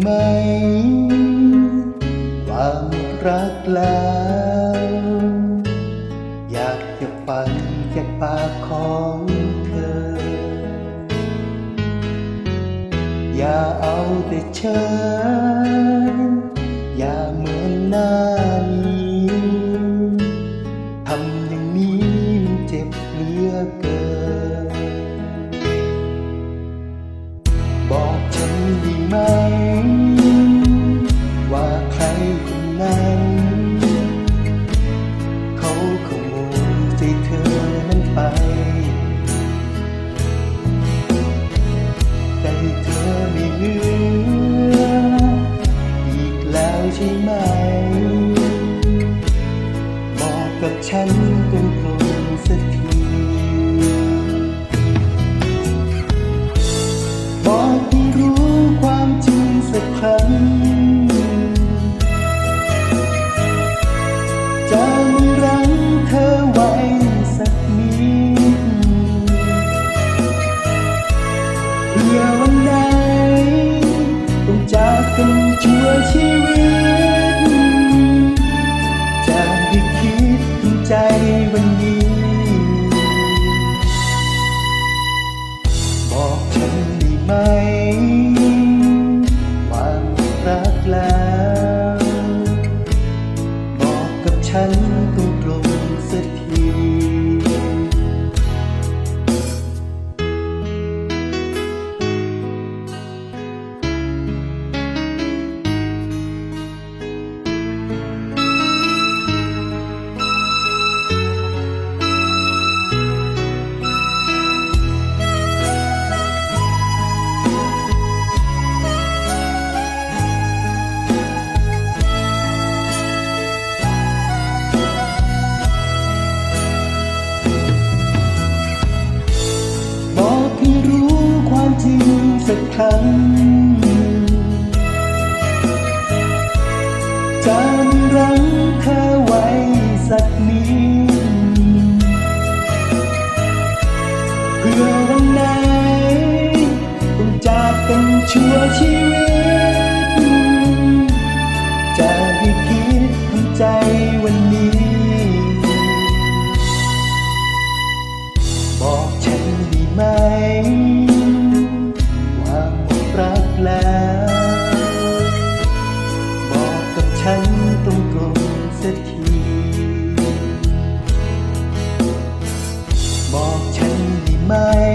ไหมว่ามรักแล้ว อยากจะฟังจากปากของเธอ อย่าเอาแต่เชยอย่าเหมือนหน้านี้ทำอย่างนี้เจ็บเหลือเกิน บอกฉันดีไหม ช่ไหม บอกกับฉันตรงๆสักที บอกให้รู้ความจริงสักครั้ง จะไม่รั้งเธอไว้สักนิดเพื่อวันไหนต้องจากกันชั่วชีวิต สักครั้ง my